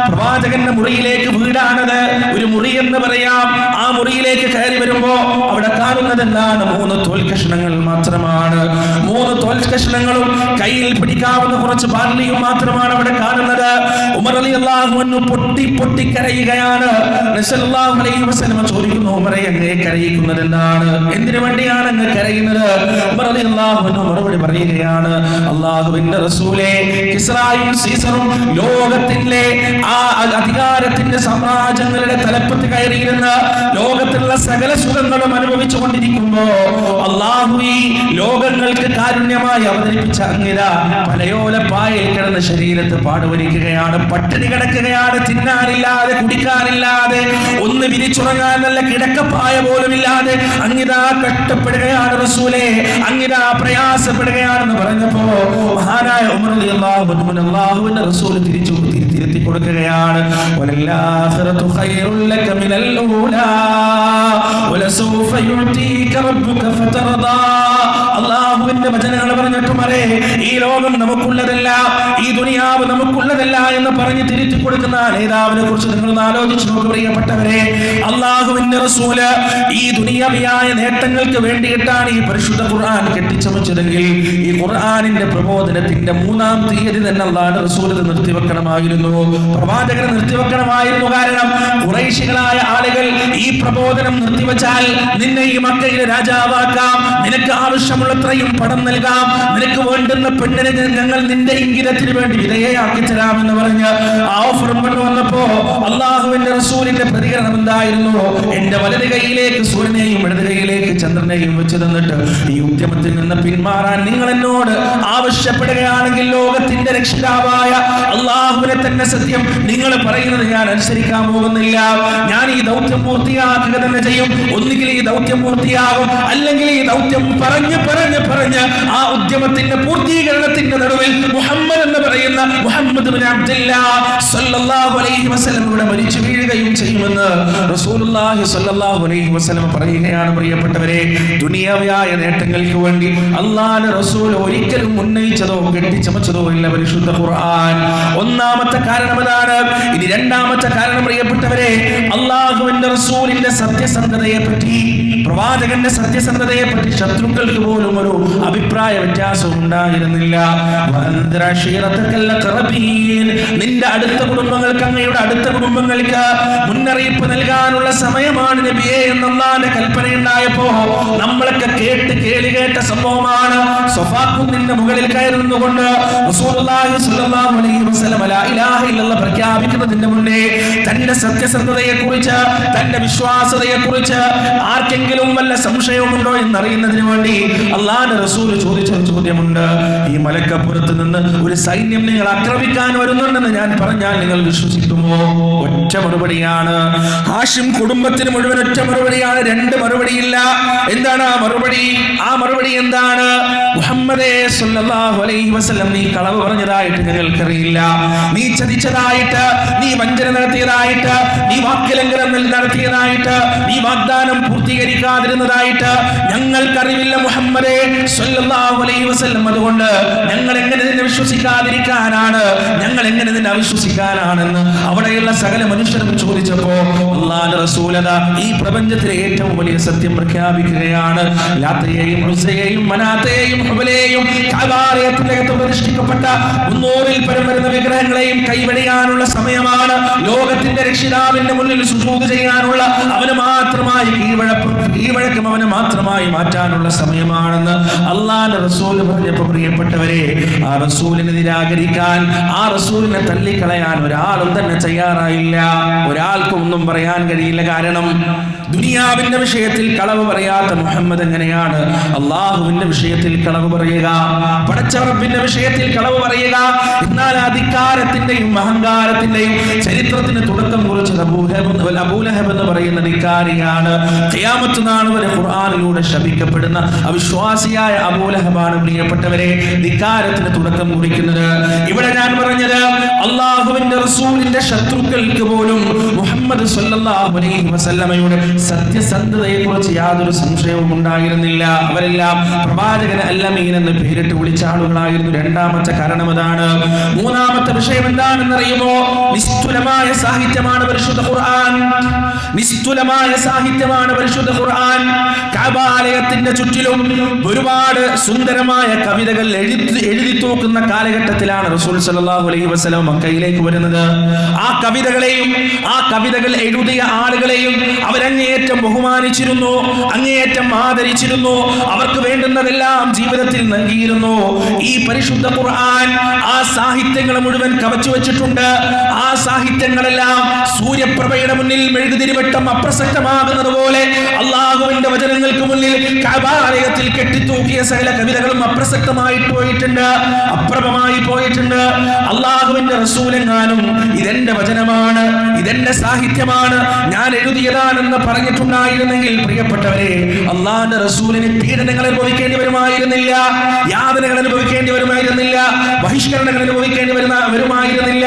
പ്രവാചകന്റെ മുറിയിലേക്ക് വീടാണത്. ഒരു മുറി എന്ന് പറയാം. ആ മുറിയിലേക്ക് കയറി വരുമ്പോ അവിടെ കാണുന്നത് എന്താണ് മൂന്ന് തോൽ കഷ്ണങ്ങൾ മാത്രമാണ്. മൂന്ന് തോൽ കഷ്ണങ്ങളും കയ്യിൽ പിടിക്കാവുന്ന കുറച്ച് ബാർലിയും മാത്രമാണ് അവിടെ കാണുന്നത്. ഉമർ അലി അള്ളാഹു പൊട്ടി പൊട്ടി കരയുകയാണ്. ചോദിക്കുന്നു ഉമറെ അങ്ങേ കരയിക്കുന്നത് എന്താണ്? എന്തിനു വേണ്ടിയാണ് അങ്ങ് കരയുന്നത്? ഉമർ അലി അള്ളാഹു മറുപടി പറയുകയാണ് അള്ളാഹുവിന്റെ റസൂലെ ഇസ്രായും സീസറും ലോകത്തിലെ ആ അധികാരത്തിന്റെ സാമ്രാജ്യങ്ങളുടെ തലപ്പത്ത് കയറിയിരുന്ന ലോകത്തിലുള്ള സകല സുഖങ്ങളും അനുഭവിച്ചു കൊണ്ടിരിക്കുമ്പോ അള്ളാഹു ഈ ലോകങ്ങൾക്ക് കാരുണ്യമായി അവതരിപ്പിച്ച അങ്ങില പലയോല പായയിൽ കിടന്ന ശരീരത്ത് പാടുവരിക്കുകയാണ് പട്ടിണി കിടക്കുകയാണ്. തിന്നാനില്ലാതെ കുടിക്കാനില്ലാതെ ഒന്ന് വിരിച്ചുറങ്ങാൻ നല്ല കിടക്കപ്പായ പോലും ഇല്ലാതെ അങ്ങിതാ കഷ്ടപ്പെടുകയാണ് റസൂലെ അങ്ങിതാ പ്രയാസപ്പെടുകയാണെന്ന് പറഞ്ഞപ്പോ മഹാനായ ഉമർ അള്ളാഹു അള്ളാഹുവിന്റെ റസൂൽ തിരിച്ചു തിരി- തിരുത്തി കൊടുക്കുകയാണ് വലല്ലാഖിറതു ഖൈറുൽ ലക മിനൽ ഊലാ വലസൗഫ യുഅതീക റബ്ബുക ഫതർദാ. അള്ളാഹുവിന്റെ വചനങ്ങൾ പറഞ്ഞിട്ട് ഈ ലോകം നമുക്കുള്ളതല്ല ഈ ദുനിയാവ് നമുക്കുള്ളതല്ല എന്ന് പറഞ്ഞ് തിരിച്ചു കൊടുക്കുന്ന നേതാവിനെ കുറിച്ച് നിങ്ങൾ ആലോചിച്ച് നോക്ക് പ്രിയപ്പെട്ടവരെ. അള്ളാഹുവിന്റെ റസൂൽ ഈ ദുനിയാവിയായ നേട്ടങ്ങൾക്ക് വേണ്ടിയിട്ടാണ് ഈ പരിശുദ്ധ ഖുർആൻ കെട്ടിച്ചമച്ചതെങ്കിൽ ഈ ഖുർആനിന്റെ പ്രബോധനത്തിന്റെ മൂന്നാം തീയതി തന്നെ അള്ളാഹ് റസൂലിനെ നിർത്തി നിർത്തിവെക്കണമായിരുന്നു. പ്രവാചകനെ നിർത്തിവെക്കണമായിരുന്നു കാരണം കുറേശികളായ ആളുകൾ ഈ പ്രബോധനം നിർത്തിവെച്ചാൽ നിന്നെ ഈ മക്കയിലെ രാജാവാക്കാം. നിനക്ക് ആവശ്യമുള്ളത്രയും പണം നൽകാം. നിനക്ക് വേണ്ടുന്ന പെണ്ണിനെ ഞങ്ങൾ നിന്റെ ഇംഗിതത്തിന് വേണ്ടി വിധേയയാക്കി തരാമെന്ന് പറഞ്ഞ് ആ ഓഫറും കൊണ്ടുവന്നപ്പോ അള്ളാഹുവിന്റെ റസൂലിന്റെ പ്രതികരണം എന്തായിരുന്നു? എന്റെ വലത് കൈയിലേക്ക് സൂര്യനെയും ഇടത് കൈയിലേക്ക് ചന്ദ്രനെയും വെച്ച് തന്നിട്ട് ഈ ഉദ്യമത്തിൽ നിന്ന് പിന്മാറാൻ നിങ്ങൾ എന്നോട് ആവശ്യപ്പെടുകയാണെങ്കിൽ ലോകത്തിന്റെ രക്ഷിതാവായ അള്ളാഹുവിനെ തന്നെ സത്യം നിങ്ങൾ പറയുന്നത് ഞാൻ അനുസരിക്കാൻ പോകുന്നില്ല. ഞാൻ ഈ ദൗത്യം പൂർത്തിയാക്കുക തന്നെ ചെയ്യും. ഒന്നുകിൽ ഈ ദൗത്യം പൂർത്തിയാകും. അല്ലെങ്കിൽ ഈ ദൗത്യം പറഞ്ഞ് പറഞ്ഞ് പറഞ്ഞ് ആ ഉദ്യമത്തിന്റെ പൂർത്തീകരണത്തിന്റെ നടുവിൽ മുഹമ്മദ് എന്ന് പറയുന്ന മുഹമ്മദ് ഇവിടെ മരിച്ചു വീഴുകയും ചെയ്യുമെന്ന് റസൂലുള്ളാഹി സല്ലല്ലാഹു അലൈഹി വസല്ലം പറയുകയാണ് പ്രിയപ്പെട്ടവരെ. ദുനിയാവിയായ നേട്ടങ്ങൾക്ക് വേണ്ടി അള്ളാഹുവിന്റെ റസൂൽ ഒരിക്കലും ഉന്നയിച്ചതോ കെട്ടിച്ചമച്ചതോ ഇല്ല പരിശുദ്ധ ഖുർആൻ. ഒന്നാമത്തെ കാരണം അതാണ് ഇനി രണ്ടാമത്തെ കാരണം പ്രിയപ്പെട്ടവരെ അള്ളാഹുവിന്റെ റസൂലിന്റെ സത്യസന്ധതയെ പറ്റി പ്രവാചകന്റെ സത്യസന്ധതയെ പറ്റി ശത്രുക്കൾക്ക് പോലും ഒരു അഭിപ്രായ വ്യത്യാസം ഉണ്ടായിരുന്നില്ല. നിന്റെ അടുത്ത കുടുംബങ്ങൾക്ക് അങ്ങയുടെ അടുത്ത കുടുംബങ്ങൾക്ക് മുന്നറിയിപ്പ് നൽകാനുള്ള സമയമാണ് നബിയെ എന്നല്ലാന്റെ കൽപ്പന ഉണ്ടായപ്പോ നമ്മളൊക്കെ കേട്ട് കേളി കേട്ട സംഭവമാണ് സൊഫാക്കുന്നിന്റെ മുകളിൽ കയറുന്നുകൊണ്ട് റസൂലുള്ളാഹി പ്രഖ്യാപിക്കുന്നതിന് മുന്നേ തന്റെ സത്യസന്ധതയെ കുറിച്ച് തന്റെ വിശ്വാസതയെ കുറിച്ച് ആർക്കെങ്കിലും വല്ല സംശയവുമുണ്ടോ എന്നറിയുന്നതിന് വേണ്ടി അള്ളാന്റെ റസൂൽ ചോദിച്ച ഒരു ചോദ്യമുണ്ട്. ഈ മലക്കപ്പുറത്ത് നിന്ന് ഒരു സൈന്യം നിങ്ങൾ ആക്രമിക്കാൻ വരുന്നുണ്ടെന്ന് ഞാൻ പറഞ്ഞാൽ നിങ്ങൾ വിശ്വസിക്കുമോ? ഒറ്റ മറുപടിയാണ്. ഹാഷിം കുടുംബത്തിന് മുഴുവൻ ഒറ്റ മറുപടിയാണ്. രണ്ട് മറുപടിയില്ല. എന്താണ് ആ മറുപടി? ആ മറുപടി എന്താണ്? മുഹമ്മദേ സല്ലല്ലാഹു അലൈഹി വസല്ലം നീ കളവ് പറഞ്ഞതായിട്ട് ഞങ്ങൾക്കറിയില്ല. നീ ചതിച്ചതായിട്ട് നീ വഞ്ചന നടത്തിയതായിട്ട് നീ വാക്യലംഘനം നടത്തിയതായിട്ട് നീ വാഗ്ദാനം പൂർത്തീകരിക്കാതിരുന്നതായിട്ട് ഞങ്ങൾക്കറിവില്ല മുഹമ്മദേ അലൈഹി വസല്ലം. അതുകൊണ്ട് ഞങ്ങൾ എങ്ങനെ നിന്നെ വിശ്വസിക്കാതിരിക്കാനാണ് ഞങ്ങൾ എങ്ങനെ നിന്നെ അവിശ്വസിക്കാനാണെന്ന് അവിടെയുള്ള സകല മനുഷ്യരും ചോദിച്ചപ്പോ റസൂലത ഈ പ്രപഞ്ചത്തിലെ ഏറ്റവും വലിയ സത്യം പ്രഖ്യാപിക്കുകയാണ്. ലാത്തയെയും ഹുസയെയും പ്രതിഷ്ഠിക്കപ്പെട്ട മുന്നൂറിൽ പരം വരുന്ന വിഗ്രഹങ്ങളെയും കൈവടിയാനുള്ള സമയമാണ്. ലോകത്തിന്റെ രക്ഷിതാവിന്റെ മുന്നിൽ ശുശ്രൂത ചെയ്യാനുള്ള അവന് മാത്രമായി കീഴ്വഴപ്പം കീഴ്വഴക്കം അവന് മാത്രമായി മാറ്റാനുള്ള സമയമാണെന്ന് അള്ളാന്റെ റസൂൽ പറഞ്ഞപ്പോ പ്രിയപ്പെട്ടവരെ ആ റസൂലിനെ നിരാകരിക്കാൻ ആ റസൂലിനെ തല്ലിക്കളയാൻ ഒരാളും തന്നെ തയ്യാറായില്ല. ഒരാൾക്കും ഒന്നും പറയാൻ കഴിയില്ല. കാരണം ദുനിയാവിന്റെ വിഷയത്തിൽ കളവ് പറയാത്ത മുഹമ്മദ് എങ്ങനെയാണ്? അള്ളാഹുവിന്റെ വിഷയത്തിൽ കളവ് പറയുക പടച്ചറപ്പിന്റെ വിഷയത്തിൽ കളവ് പറയുക. എന്നാൽ അധികാരത്തിന്റെയും അഹങ്കാരത്തിന്റെയും ചരിത്രത്തിന് തുടക്കം കുറിച്ചത് അബൂലഹബ് അബൂലഹബ് എന്ന് പറയുന്ന ധിക്കാരിയാണ്. ഖിയാമത്ത് നാൾ വരെ ഖുർആനിലൂടെ ശപിക്കപ്പെടുന്ന അവിശ്വാസിയായ അബൂലഹബാണ് പ്രിയപ്പെട്ടവരെ ധിക്കാരത്തിന് തുടക്കം കുറിക്കുന്നത്. ഇവിടെ ഞാൻ പറഞ്ഞത് അള്ളാഹുവിന്റെ റസൂലിന്റെ ശത്രുക്കൾക്ക് പോലും മുഹമ്മദ് സല്ലല്ലാഹു അലൈഹി വസല്ലമയുടെ സത്യസന്ധതയെ കുറിച്ച് യാതൊരു സംശയവും ഉണ്ടായിരുന്നില്ല. അവരെല്ലാം പ്രവാചകൻ അല്ലമീൻ എന്ന് പേരിട്ട് വിളിച്ച ആളുകളായിരുന്നു. രണ്ടാമത്തെ കാരണം അതാണ്. മൂന്നാമത്തെ വിഷയം എന്താണെന്നറിയുമോ? നിസ്തുലമായ സാഹിത്യമാണ് പരിശുദ്ധ ഖുർആൻ. നിസ്തുലമായ സാഹിത്യമാണ് പരിശുദ്ധ ഖുർആൻ. കഅബാലയത്തിന്റെ ചുറ്റിലും ഒരുപാട് സുന്ദരമായ കവിതകൾ എഴുതി എഴുതി തൂക്കുന്ന കാലഘട്ടത്തിലാണ് റസൂൽ സല്ലല്ലാഹു അലൈഹി വസല്ലം മക്കയിലേക്ക് വരുന്നത്. ആ കവിതകളെയും ആ കവിതകൾ എഴുതിയ ആളുകളെയും അവരങ്ങേയറ്റം ബഹുമാനിച്ചിരുന്നു അങ്ങേയറ്റം ആദരിച്ചിരുന്നു അവർക്ക് വേണ്ടുന്നതെല്ലാം ജീവിതത്തിൽ നൽകിയിരുന്നു. ഈ പരിശുദ്ധ ഖുർആൻ ആ സാഹിത്യങ്ങൾ മുഴുവൻ കവച്ചു വെച്ചിട്ടുണ്ട്. ആ സാഹിത്യങ്ങളെല്ലാം സൂര്യപ്രഭയുടെ മുന്നിൽ മെഴുകുതിരിവട്ടം അപ്രസക്തമാകുന്നത് പോലെ അള്ളാഹുവിന്റെ വചനങ്ങൾക്ക് മുന്നിൽ കബാലയത്തിൽ കെട്ടിത്തൂക്കിയ സകല കവിതകളും അപ്രസക്തമായി പോയിട്ടുണ്ട് അപ്രഭമായി പോയിട്ടുണ്ട്. അള്ളാഹുവിന്റെ റസൂലെങ്ങാനും ഇതെന്റെ വചനമാണ് ഇതെന്റെ സാഹിത്യമാണ് ഞാൻ എഴുതിയതാണെന്ന് പറഞ്ഞിട്ടുണ്ടായിരുന്നെങ്കിൽ പ്രിയപ്പെട്ടവരെ അള്ളാഹിന്റെ റസൂലിന് പീഡനങ്ങൾ അനുഭവിക്കേണ്ടി വരുമായിരുന്നില്ല യാതനകൾ അനുഭവിക്കേണ്ടി വരുമായിരുന്നില്ല ബഹിഷ്കരണങ്ങൾ അനുഭവിക്കേണ്ടി വരുന്ന വരുമായിരുന്നില്ല.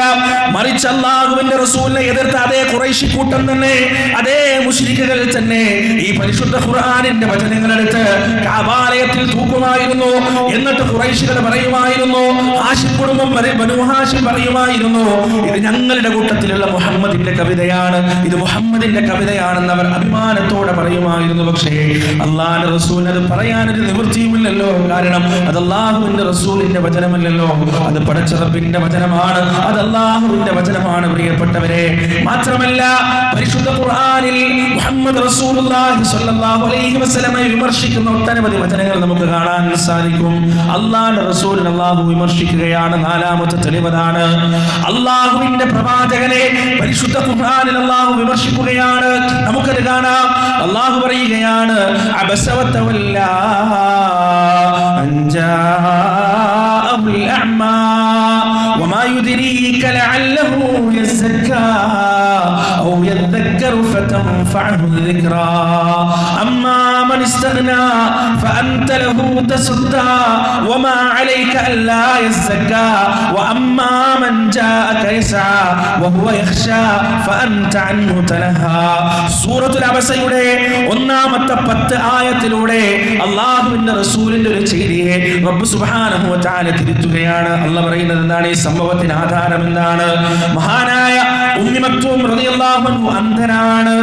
മറിച്ച് അള്ളാഹുവിന്റെ റസൂലിനെ എതിർത്ത അതേ കുറേശി കൂട്ടം തന്നെ അതേ മുഷിരിക്കുകൾ തന്നെ ഈ പരിശുദ്ധ ഖുർആാനിന്റെ വചനങ്ങളെടുത്ത് കാബാലയത്തിൽ തൂക്കുമായിരുന്നു. എന്നിട്ട് കുറേശികൾ പറയുമായിരുന്നു ഹാഷിം കുടുംബം വരെ ബനു പറയുമായിരുന്നു ഇത് ഞങ്ങളുടെ കൂട്ടത്തിലുള്ള മുഹമ്മദിന്റെ കവിതയാണ് ഇത് മുഹമ്മദിന്റെ കവിതയാണെന്ന് അവർ അഭിമാനത്തോടെ പറയുമായിരുന്നു. പക്ഷേ അള്ളാഹിന്റെ റസൂൽ അത് പറയാനൊരു നിവൃത്തിയുമില്ലല്ലോ. കാരണം അത് അള്ളാഹുവിന്റെ റസൂലിന്റെ വചനമല്ലല്ലോ. അത് പടച്ചറപ്പിന്റെ വചനമാണ്. അത് അള്ളാഹുവിന്റെ വചനമാണ് പ്രിയപ്പെട്ടവരെ. മാത്രമല്ല പരിശുദ്ധ ഖുർആനിൽ മുഹമ്മദ് റസൂലുള്ളാഹി സ്വല്ലല്ലാഹു അലൈഹി വസല്ലമയെ വിമർശിക്കുന്ന ഒട്ടനവധി വചനങ്ങൾ നമുക്ക് കാണാൻ സാധിക്കും. അള്ളാഹുവിന്റെ റസൂലിനെ അള്ളാഹു വിമർശിക്കുകയാണ് നാലാമത്തെ തെളിവതാണ്. അള്ളാഹുവിന്റെ പ്രവാചകനെ പരിശുദ്ധ ഖുർആനിൽ അള്ളാഹു വിമർശിക്കുകയാണ്. നമുക്കത് കാണാം അള്ളാഹു പറയുകയാണ് അബസവത്തവല്ല അഞ്ചാഅഹുൽ അഅ്മാ وما يدريك لعله يزكى أو يذكر فتنفعه الذكرى أما من استغنى فأنت له تصدى وما عليك ألا يزكى وأما من جاءك يسعى وهو يخشى فأنت عنه تنهى. سورة العبسيയുടെ ഒന്നാമത്തെ പത്ത് ആയത്തിലൂടെ അള്ളാഹുവിന്റെ റസൂലിന്റെ ഒരു ചെയ്തിയെ റബ്ബ് സുബാനഹു താല തിരുത്തുകയാണ്. അല്ല പറയുന്നത് എന്താണ്? ഈ സംഭവത്തിന് ആധാരം എന്താണ്? മഹാനായ ഉണ്ണിമത്വം അന്ധനാണ്.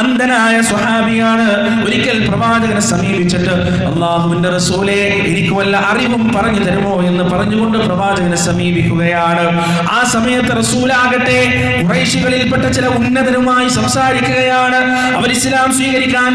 അന്ധനായ സ്വഹാബിയാണ്. ഒരിക്കൽ പ്രവാച പ്രവാചകനെ സമീപിച്ചിട്ട് അള്ളാഹുവിന്റെ റസൂലെ എനിക്ക് വല്ല അറിവും പറഞ്ഞു തരുമോ എന്ന് പറഞ്ഞുകൊണ്ട് പ്രവാചകനെ സമീപിക്കുകയാണ്. ആ സമയത്ത് റസൂലാകട്ടെ കുറേശികളിൽപ്പെട്ട ചില ഉന്നതരുമായി സംസാരിക്കുകയാണ്. അവർ ഇസ്ലാം സ്വീകരിക്കാൻ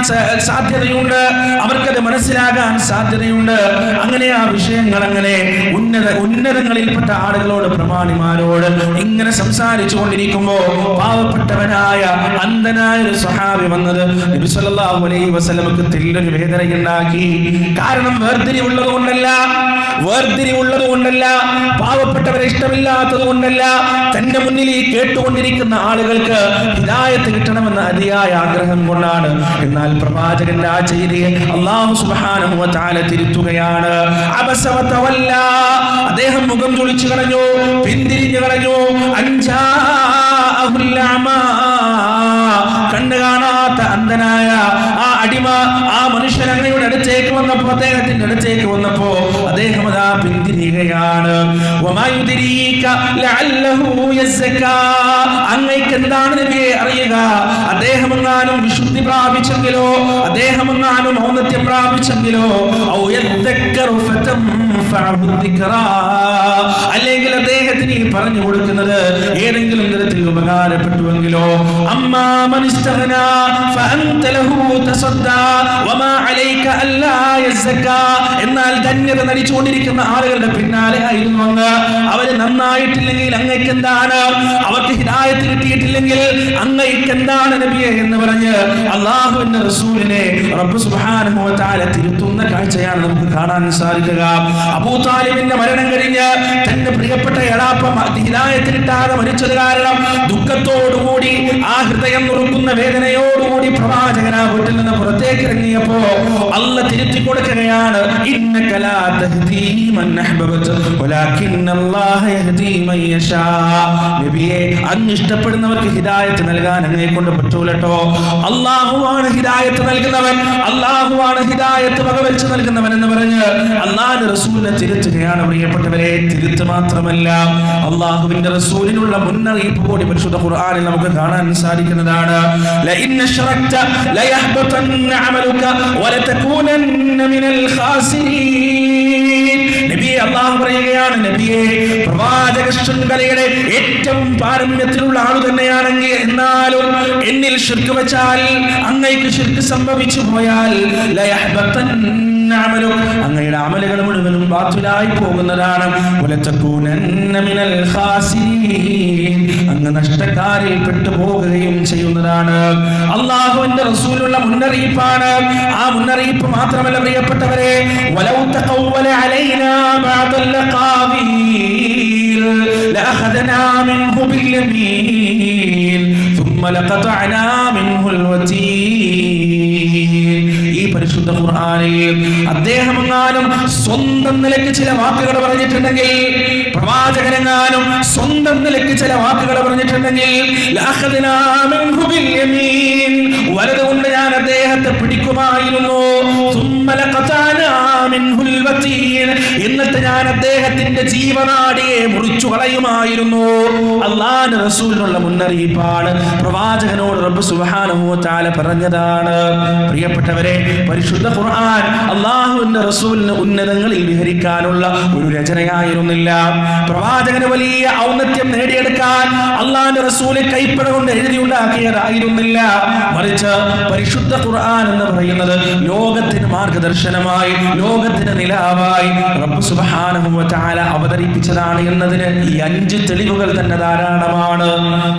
സാധ്യതയുണ്ട്. അവർക്കത് മനസ്സിലാകാൻ സാധ്യതയുണ്ട്. അങ്ങനെ ആ വിഷയങ്ങൾ അങ്ങനെ ഉന്നത ഉന്നതങ്ങളിൽപ്പെട്ട ആളുകളോട് പ്രമാണിമാരോട് ഇങ്ങനെ സംസാരിച്ചു കൊണ്ടിരിക്കുമ്പോ പാവപ്പെട്ടവനായ അന്ധനായ ഒരു സ്വഹാബി വന്നത് നബി സല്ലല്ലാഹു അലൈഹി വസല്ലമക്ക് തെല്ലൊരു വേദനയുണ്ടാക്കി കാരണം വേർതിരിവുള്ളത് കൊണ്ടല്ല വേർതിരിവുള്ളത് കൊണ്ടല്ല പാവപ്പെട്ടവരെ ഇഷ്ടമില്ലാത്തത് കൊണ്ടല്ല തന്റെ മുന്നിൽ ഈ കേട്ടുകൊണ്ടിരിക്കുന്ന ആളുകൾക്ക് ഹിതായത്ത് കിട്ടണമെന്ന അതിയായ ആഗ്രഹം കൊണ്ടാണ്. എന്നാൽ പ്രവാചകന്റെ ആ ചെയ്തിയെ അള്ളാഹു സുബ്ഹാനഹു താല തിരുത്തുകയാണ്. അവസവത്തവല്ല അദ്ദേഹം മുഖം ചൊളിച്ചു കളഞ്ഞു പിന്തിരിഞ്ഞു കളഞ്ഞു. അഞ്ചാ കണ്ണു കാണാത്ത അന്ധനായ ആ അടിമ ആ മനുഷ്യൻ അങ്ങയുടെ അടുത്തേക്ക് വന്നപ്പോ അദ്ദേഹത്തിന്റെ അടുത്തേക്ക് വന്നപ്പോ അദ്ദേഹം അതാ പിന്തിരിയുകയാണ്. അങ്ങയ്ക്ക് എന്താണ് നബിയെ അറിയുക അദ്ദേഹം എങ്ങാനും വിശുദ്ധി പ്രാപിച്ചെങ്കിലോ അദ്ദേഹം എങ്ങാനും ഔന്നത്യം പ്രാപിച്ചെങ്കിലോ അല്ലെങ്കിൽ അദ്ദേഹത്തിന് ഈ പറഞ്ഞു കൊടുക്കുന്നത് ഏതെങ്കിലും തരത്തിൽ ഉപകാരപ്പെട്ടുവെങ്കിലോ അമ്മാ. എന്നാൽ ധന്യത നടിച്ചുകൊണ്ടിരിക്കുന്ന ആളുകളുടെ പിന്നാലെ ആയിരുന്നു അങ്ങ്. അവർ നന്നായിട്ടില്ലെങ്കിൽ അങ്ങയ്ക്ക് എന്താണ്? അവർക്ക് ഹിദായത്ത് കിട്ടിയിട്ടില്ലെങ്കിൽ അങ്ങയ്ക്ക് എന്താണ് നബിയെ എന്ന് പറഞ്ഞ് അള്ളാഹുവിന്റെ റസൂലിനെ റബ്ബ് തആല തിരുത്തുന്ന കാഴ്ചയാണ് നമുക്ക് കാണാൻ സാധിക്കുക. അബൂ താലിബിന്റെ മരണം കഴിഞ്ഞ് തന്റെ പ്രിയപ്പെട്ട എളാപ്പം ഹിതായത്തിൽ കിട്ടാതെ മരിച്ചത് കാരണം ദുഃഖത്തോടുകൂടി ആ ഹൃദയം നുറുക്കുന്ന വേദനയോടുകൂടി പ്രവാചകൻ ആ വീട്ടിൽ നിന്ന് പുറത്തേക്ക് ഇറങ്ങിയപ്പോ അല്ല തിരുത്തി കൊടുക്കുകയാണ്. ഇന്നക ലാ തഹ്ദീ മൻ അഹ്ബബ്ത വലാകിന്ന അല്ലാഹ യഹ്ദീ മൻ യശാ നബിയെ അങ്ങ് ഇഷ്ടപ്പെടുന്നവർക്ക് ഹിദായത്ത് നൽകാൻ അങ്ങനെ കൊണ്ട് പറ്റൂലട്ടോ. അള്ളാഹുവാണ് ഹിദായത്ത് നൽകുന്നവൻ. അള്ളാഹുവാണ് ഹിദായത്ത് വകവെച്ച് നൽകുന്നവൻ എന്ന് പറഞ്ഞ് അള്ളാഹുന്റെ റസൂലിനെ തിരുത്തുകയാണ് പ്രിയപ്പെട്ടവരെ. തിരുത്ത് മാത്രമല്ല അള്ളാഹുവിന്റെ റസൂലിനുള്ള മുന്നറിയിപ്പ് കൂടി പരിശുദ്ധ ഖുർആനിൽ നമുക്ക് കാണാൻ സാധിക്കുന്നതാണ്. ലഇൻ അശ്റക്ത ലയഹ്ബതന്ന അമലുക വലതകൂനന്ന മിനൽ ഖാസിരീൻ. നബിയെ അള്ളാഹു പറയുകയാണ് നബിയെ പ്രവാചക ശൃംഖലയുടെ ഏറ്റവും പാരമ്യത്തിലുള്ള ആൾ തന്നെയാണെങ്കിൽ എന്നാലും എന്നിൽ ശിർക്ക് വെച്ചാൽ അങ്ങയ്ക്ക് ശിർക്ക് സംഭവിച്ചു പോയാൽ ലയഹ്ബതന്ന അമലു അങ്ങയുടെ അമലുകൾ മുഴുവനും ബാത്തുലായി പോകുന്നതാണ് വലതകൂനന്ന മിനൽ ഖാസിരീൻ അങ്ങ് നഷ്ടക്കാരിൽ പെട്ടുപോകുകയും ചെയ്യുന്നതാണ് അള്ളാഹുവിന്റെ റസൂലുള്ള മുന്നറിയിപ്പാണ് ആ മുന്നറിയിപ്പ് മാത്രമല്ല പ്രിയപ്പെട്ടവരെ വലൗ തഖവ്വല അലൈനാ ബഅദൽ ലഖാവീൽ ലഅഖദനാ മിൻഹു ബിൽയമീൻ ثم لقطعنا منه الوتين ഈ പരിശുദ്ധ ഖുർആനിൽ അദ്ദേഹം എങ്ങാനും സ്വന്തം നിലയ്ക്ക് ചില വാക്കുകൾ പറഞ്ഞിട്ടുണ്ടെങ്കിൽ പ്രവാചകനെങ്ങാനും സ്വന്തം നിലയ്ക്ക് ചില വാക്കുകൾ പറഞ്ഞിട്ടുണ്ടെങ്കിൽ വലതുകൊണ്ട് ഞാൻ അദ്ദേഹത്തെ പിടിക്കുമായിരുന്നു. എന്നിട്ട് ഞാൻ അദ്ദേഹത്തിന്റെ ജീവനാടിയെ മുറിച്ചു കളയുമായിരുന്നു. അള്ളാൻ റസൂലിനുള്ള മുന്നറിയിപ്പാണ്. പ്രവാചകനോട് റബ്ബ് സുഹാനുഭവത്താല പറഞ്ഞതാണ്. പ്രിയപ്പെട്ടവരെ പരിശുദ്ധ ഖുർആൻ അള്ളാഹുവിന്റെ റസൂലിന് ഉന്നതങ്ങളിൽ വിഹരിക്കാനുള്ള ഒരു രചനയായിരുന്നില്ല. പ്രവാചകന് വലിയ ഔന്നത്യം നേടിയെടുക്കാൻ അള്ളാന്റെ റസൂലെ കൈപ്പട കൊണ്ട് എഴുതിയുണ്ടാക്കിയതായിരുന്നില്ല. മറിച്ച് പരിശുദ്ധ ഖുർആൻ എന്ന് പറയുന്നത് ലോകത്തിന് മാർഗദർശനമായി ലോക ലോകത്തിന് നിലാവായി റബ്ബ് തആല അവതരിപ്പിച്ചതാണ് എന്നതിന് ഈ അഞ്ച് തെളിവുകൾ തന്നെ ധാരാളമാണ്.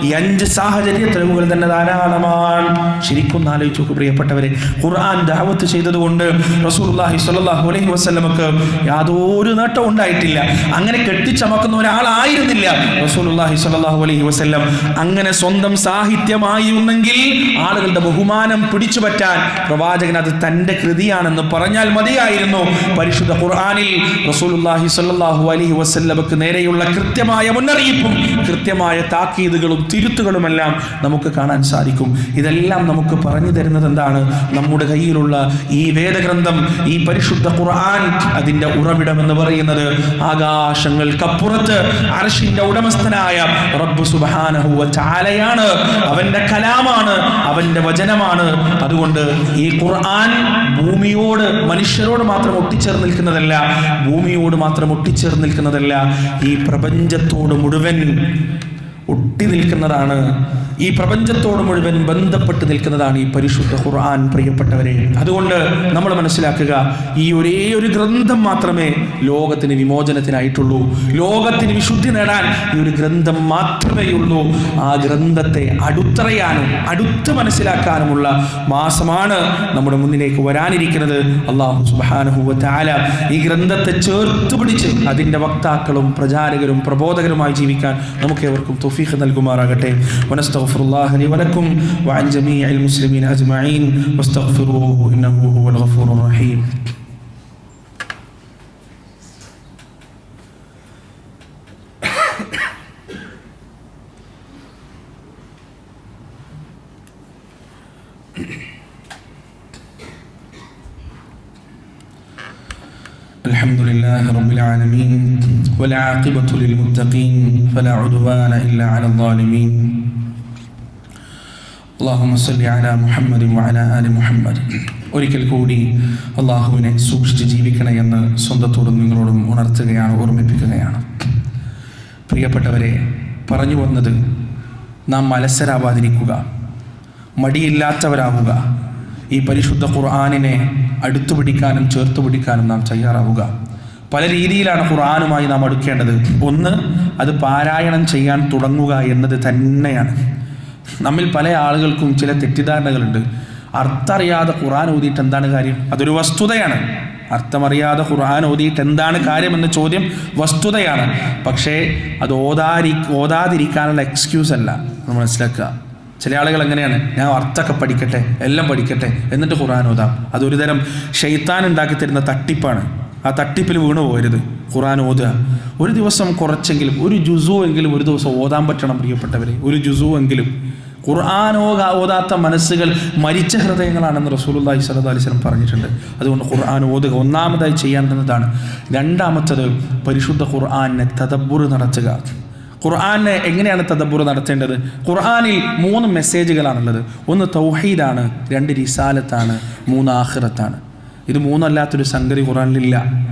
ഈ അഞ്ച് സാഹചര്യ തെളിവുകൾ തന്നെ ധാരാളമാണ്. ശരിക്കും ആലോചിച്ചു നോക്കൂ പ്രിയപ്പെട്ടവരെ ഖുർആൻ ദാവത്ത് ചെയ്തതുകൊണ്ട് റസൂലുള്ളാഹി സ്വല്ലല്ലാഹു അലൈഹി വസല്ലമക്ക് യാതൊരു നേട്ടം ഉണ്ടായിട്ടില്ല. അങ്ങനെ കെട്ടിച്ചമക്കുന്ന ഒരാളായിരുന്നില്ല റസൂലുള്ളാഹി സ്വല്ലല്ലാഹു അലൈഹി വസല്ലം. അങ്ങനെ സ്വന്തം സാഹിത്യമായിരുന്നെങ്കിൽ ആളുകളുടെ ബഹുമാനം പിടിച്ചു പറ്റാൻ പ്രവാചകൻ അത് തന്റെ കൃതിയാണെന്ന് പറഞ്ഞാൽ മതിയായിരുന്നു. പരിശുദ്ധ ഖുർആാനിൽ റസൂലുല്ലാഹി സല്ലാഹു അലഹി വസ്ല്ലമക്ക് നേരെയുള്ള കൃത്യമായ മുന്നറിയിപ്പും കൃത്യമായ താക്കീതുകളും തിരുത്തുകളുമെല്ലാം നമുക്ക് കാണാൻ സാധിക്കും. ഇതെല്ലാം നമുക്ക് പറഞ്ഞു തരുന്നത് എന്താണ്? നമ്മുടെ കയ്യിലുള്ള ഈ വേദഗ്രന്ഥം ഈ പരിശുദ്ധ ഖുർആൻ അതിന്റെ ഉറവിടം എന്ന് പറയുന്നത് ആകാശങ്ങൾക്കപ്പുറത്ത് അർഷിന്റെ ഉടമസ്ഥനായ റബ്ബ് സുബ്ഹാനഹു ചാലയാണ് അവന്റെ കലാമാണ് അവന്റെ വചനമാണ്. അതുകൊണ്ട് ഈ ഖുർആൻ ഭൂമിയോട് മനുഷ്യരോട് മാത്രം ഒട്ടിച്ചേർന്ന് നിൽക്കുന്നതല്ല. ഭൂമിയോട് മാത്രം ഒട്ടിച്ചേർന്ന് നിൽക്കുന്നതല്ല. ഈ പ്രപഞ്ചത്തോട് മുഴുവൻ ഒട്ടി നിൽക്കുന്നതാണ് ഈ പ്രപഞ്ചത്തോട് മുഴുവൻ ബന്ധപ്പെട്ട് നിൽക്കുന്നതാണ് ഈ പരിശുദ്ധ ഖുർആൻ പ്രിയപ്പെട്ടവരെ. അതുകൊണ്ട് നമ്മൾ മനസ്സിലാക്കുക ഈ ഒരേ ഒരു ഗ്രന്ഥം മാത്രമേ ലോകത്തിന് വിമോചനത്തിനായിട്ടുള്ളൂ. ലോകത്തിന് വിശുദ്ധി നേടാൻ ഈ ഒരു ഗ്രന്ഥം മാത്രമേ ഉള്ളൂ. ആ ഗ്രന്ഥത്തെ അടുത്തറിയാനും അടുത്ത് മനസ്സിലാക്കാനുമുള്ള മാസമാണ് നമ്മുടെ മുന്നിലേക്ക് വരാനിരിക്കുന്നത്. അള്ളാഹു സുബ്ഹാനഹു വ ഈ ഗ്രന്ഥത്തെ ചേർത്ത് പിടിച്ച് അതിന്റെ വക്താക്കളും പ്രചാരകരും പ്രബോധകരുമായി ജീവിക്കാൻ നമുക്ക് ഏവർക്കും തൊഫീഖ് നൽകുമാറാകട്ടെ. أستغفر الله لي ولكم وعن جميع المسلمين أجمعين واستغفروه إنه هو الغفور الرحيم. الحمد لله رب العالمين والعاقبة للمتقين فلا عدوان إلا على الظالمين. അള്ളാഹു മുസല്ലി അല മുഹമ്മദും അല അലി മുഹമ്മദ്. ഒരിക്കൽ കൂടി അള്ളാഹുവിനെ സൂക്ഷിച്ച് ജീവിക്കണമെന്ന് സ്വന്തത്തോടും നിങ്ങളോടും ഉണർത്തുകയാണ് ഓർമ്മിപ്പിക്കുകയാണ്. പ്രിയപ്പെട്ടവരെ പറഞ്ഞു വന്നത് നാം മലസരാവാതിരിക്കുക മടിയില്ലാത്തവരാവുക ഈ പരിശുദ്ധ ഖുർആാനിനെ അടുത്തു പിടിക്കാനും ചേർത്ത് പിടിക്കാനും നാം തയ്യാറാവുക. പല രീതിയിലാണ് ഖുർആാനുമായി നാം അടുക്കേണ്ടത്. ഒന്ന് അത് പാരായണം ചെയ്യാൻ തുടങ്ങുക എന്നത് തന്നെയാണ്. നമ്മിൽ പല ആളുകൾക്കും ചില തെറ്റിദ്ധാരണകളുണ്ട്. അർത്ഥറിയാതെ ഖുർആൻ ഓതിയിട്ട് എന്താണ് കാര്യം? അതൊരു വസ്തുതയാണ്. അർത്ഥമറിയാതെ ഖുർആൻ ഓതിയിട്ട് എന്താണ് കാര്യം എന്ന ചോദ്യം വസ്തുതയാണ്. പക്ഷേ അത് ഓതാരി ഓതാതിരിക്കാനുള്ള എക്സ്ക്യൂസ് അല്ല. നമ്മൾ മനസ്സിലാക്കുക. ചില ആളുകൾ എങ്ങനെയാണ്? ഞാൻ അർത്ഥമൊക്കെ പഠിക്കട്ടെ എല്ലാം പഠിക്കട്ടെ എന്നിട്ട് ഖുർആൻ ഓതാം. അതൊരു തരം ഷെയ്ത്താൻ ഉണ്ടാക്കി തരുന്ന തട്ടിപ്പാണ്. ആ തട്ടിപ്പിൽ വീണു പോകരുത് ഖുറാൻ ഓതുക. ഒരു ദിവസം കുറച്ചെങ്കിലും ഒരു ജുസു എങ്കിലും ഒരു ദിവസം ഓതാൻ പറ്റണം പ്രിയപ്പെട്ടവരെ. ഒരു ജുസു എങ്കിലും. ഖുർആൻ ഓതാ ഓതാത്ത മനസ്സുകൾ മരിച്ച ഹൃദയങ്ങളാണെന്ന് റസൂലുള്ളാഹി സ്വല്ലല്ലാഹി അലൈഹി വസല്ലം പറഞ്ഞിട്ടുണ്ട്. അതുകൊണ്ട് ഖുർആൻ ഓതുക. ഒന്നാമതായി ചെയ്യാവുന്നതാണ് രണ്ടാമത്തത് പരിശുദ്ധ ഖുർആനെ തദബ്ബുർ നടത്തുക. ഖുർആാനെ എങ്ങനെയാണ് തദബ്ബുർ നടത്തേണ്ടത്? ഖുർആാനിൽ മൂന്ന് മെസ്സേജുകളാണുള്ളത് ഒന്ന് തൗഹീദാണ് രണ്ട് റിസാലത്താണ് മൂന്ന് ആഖിറത്താണ്. ഇത് മൂന്നല്ലാത്തൊരു സംഗതി ഖുറാനിലില്ല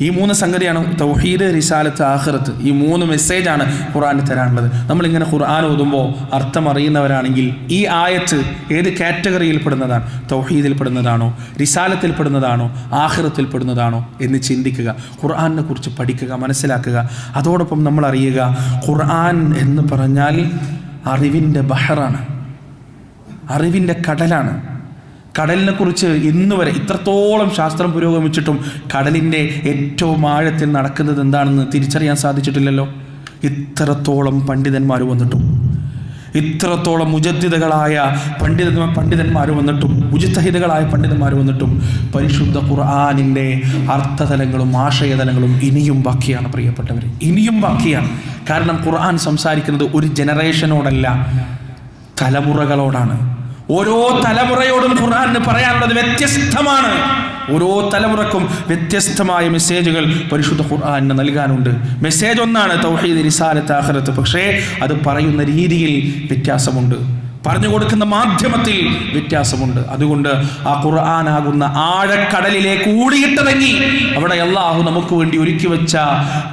ഈ മൂന്ന് സംഗതിയാണ് തൗഹീദ് റിസാലത്ത് ആഹ്റത്ത് ഈ മൂന്ന് മെസ്സേജാണ് ഖുറാനിൽ തരാനുള്ളത്. നമ്മളിങ്ങനെ ഖുർആൻ ഓതുമ്പോൾ അർത്ഥം അറിയുന്നവരാണെങ്കിൽ ഈ ആയത്ത് ഏത് കാറ്റഗറിയിൽ പെടുന്നതാണ്? തൗഹീദിൽ പെടുന്നതാണോ? റിസാലത്തിൽ പെടുന്നതാണോ? ആഖിറത്തിൽ പെടുന്നതാണോ? എന്ന് ചിന്തിക്കുക. ഖുർആനെ കുറിച്ച് പഠിക്കുക മനസ്സിലാക്കുക. അതോടൊപ്പം നമ്മൾ അറിയുക ഖുർആൻ എന്ന് പറഞ്ഞാൽ അറിവിന്റെ ബഹറാണ്. അറിവിന്റെ കടലാണ്. കടലിനെ കുറിച്ച് ഇന്ന് വരെ ഇത്രത്തോളം ശാസ്ത്രം പുരോഗമിച്ചിട്ടും കടലിന്റെ ഏറ്റവും ആഴത്തിൽ നടക്കുന്നത് എന്താണെന്ന് തിരിച്ചറിയാൻ സാധിച്ചിട്ടില്ലല്ലോ. ഇത്രത്തോളം പണ്ഡിതന്മാർ വന്നിട്ടും ഇത്രത്തോളം മുജദ്ദിദകളായ പണ്ഡിത പണ്ഡിതന്മാർ വന്നിട്ടും ഉജിത്തഹിതകളായ പണ്ഡിതന്മാർ വന്നിട്ടും പരിശുദ്ധ ഖുർആാനിന്റെ അർത്ഥതലങ്ങളും ആശയതലങ്ങളും ഇനിയും ബാക്കിയാണ് പ്രിയപ്പെട്ടവർ ഇനിയും ബാക്കിയാണ്. കാരണം ഖുർആൻ സംസാരിക്കുന്നത് ഒരു ജനറേഷനോടല്ല തലമുറകളോടാണ്. ഓരോ തലമുറയോടും ഖുർആാനിന് പറയാനുള്ളത് വ്യത്യസ്തമാണ്. ഓരോ തലമുറക്കും വ്യത്യസ്തമായ മെസ്സേജുകൾ പരിശുദ്ധ ഖുർആാനിന് നൽകാനുണ്ട്. മെസ്സേജ് ഒന്നാണ് തൗഹീദ് റിസാലത്ത് ആഖിറത്ത്. പക്ഷേ അത് പറയുന്ന രീതിയിൽ വ്യത്യാസമുണ്ട്. പറഞ്ഞു കൊടുക്കുന്ന മാധ്യമത്തിൽ വ്യത്യാസമുണ്ട്. അതുകൊണ്ട് ആ ഖുർആനാകുന്ന ആഴക്കടലിലേക്ക് ഊടിയിട്ടിറങ്ങി അവിടെ അള്ളാഹു നമുക്ക് വേണ്ടി ഒരുക്കി വെച്ച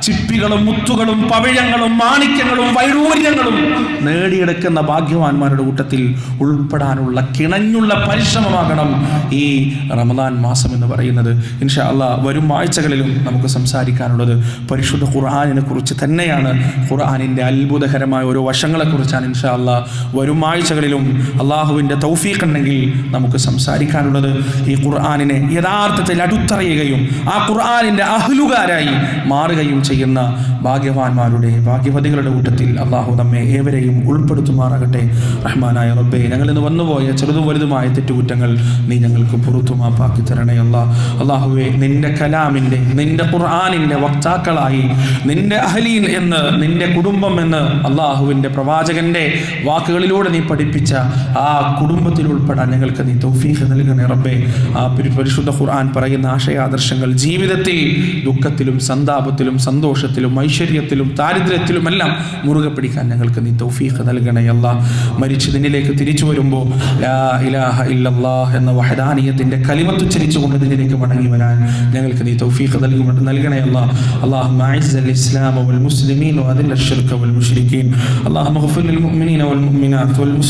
ചിപ്പികളും മുത്തുകളും പവിഴങ്ങളും മാണിക്യങ്ങളും വൈഡൂര്യങ്ങളും നേടിയെടുക്കുന്ന ഭാഗ്യവാന്മാരുടെ കൂട്ടത്തിൽ ഉൾപ്പെടാനുള്ള കിണഞ്ഞുള്ള പരിശ്രമമാകണം ഈ റമദാൻ മാസം എന്ന് പറയുന്നത്. ഇൻഷാ അള്ളാഹ് വരും ആഴ്ചകളിലും നമുക്ക് സംസാരിക്കാനുള്ളത് പരിശുദ്ധ ഖുർആാനിനെ കുറിച്ച് തന്നെയാണ്. ഖുർആാനിന്റെ അത്ഭുതകരമായ ഓരോ വശങ്ങളെക്കുറിച്ചാണ് ഇൻഷാ അള്ളാഹ് വരും ആഴ്ചകളിലും അള്ളാഹുവിന്റെ തൗഫീഖ് ഉണ്ടെങ്കിൽ നമുക്ക് സംസാരിക്കാനുള്ളത് ഈ ഖുർആാനിനെ യഥാർത്ഥത്തിൽ അടുത്തറിയുകയും ആ ഖുർആാനിന്റെ അഹ്ലുകാരായി മാറുകയും ചെയ്യുന്ന ഭാഗ്യവാന്മാരുടെ ഭാഗ്യവതികളുടെ കൂട്ടത്തിൽ അള്ളാഹു നമ്മെ ഏവരെയും ഉൾപ്പെടുത്തുമാറാകട്ടെ. റഹ്മാനായ റബ്ബെ ഞങ്ങൾ ഇന്ന് വന്നുപോയ ചെറുതും വലുതുമായ തെറ്റുകുറ്റങ്ങൾ നീ ഞങ്ങൾക്ക് പുറത്തു മാപ്പാക്കി തരണേ അല്ല അള്ളാഹുവെ നിന്റെ കലാമിന്റെ നിന്റെ ഖുർആാനിന്റെ വക്താക്കളായി നിന്റെ അഹലീൻ എന്ന് നിന്റെ കുടുംബം എന്ന് അള്ളാഹുവിന്റെ പ്രവാചകന്റെ വാക്കുകളിലൂടെ നീ പഠിപ്പിച്ച ആ കുടുംബത്തിൽ ഉൾപ്പെടാൻ ഞങ്ങൾക്ക് നീ തൗഫീഖ് നൽകണേ റബ്ബേ ആ പരി- പരിശുദ്ധ ഖുർആൻ പറയുന്ന ആശയാദർശങ്ങൾ ജീവിതത്തിൽ ദുഃഖത്തിലും സന്താപത്തിലും സന്തോഷത്തിലും ഐശ്വര്യത്തിലും ദാരിദ്ര്യത്തിലുമെല്ലാം മുറുകെ പിടിക്കാൻ ഞങ്ങൾക്ക് നീ തൗഫീഖ് നൽകണേ അല്ല മരിച്ചു നിന്നിലേക്ക് തിരിച്ചു വരുമ്പോൾ ലാ ഇലാഹ ഇല്ലല്ലാഹ് എന്ന വഹദാനിയത്തിൻ്റെ കലിമത്തുച്ചരിച്ചുകൊണ്ട് നിന്നിലേക്ക് മടങ്ങി വരാൻ ഞങ്ങൾക്ക് നീ തൗഫീഖ് നൽകും നൽകണേ അല്ല اللهم اعز الاسلام والمسلمين واذل الشرك والمشركين اللهم اغفر للمؤمنين والمؤمنات والمسلمين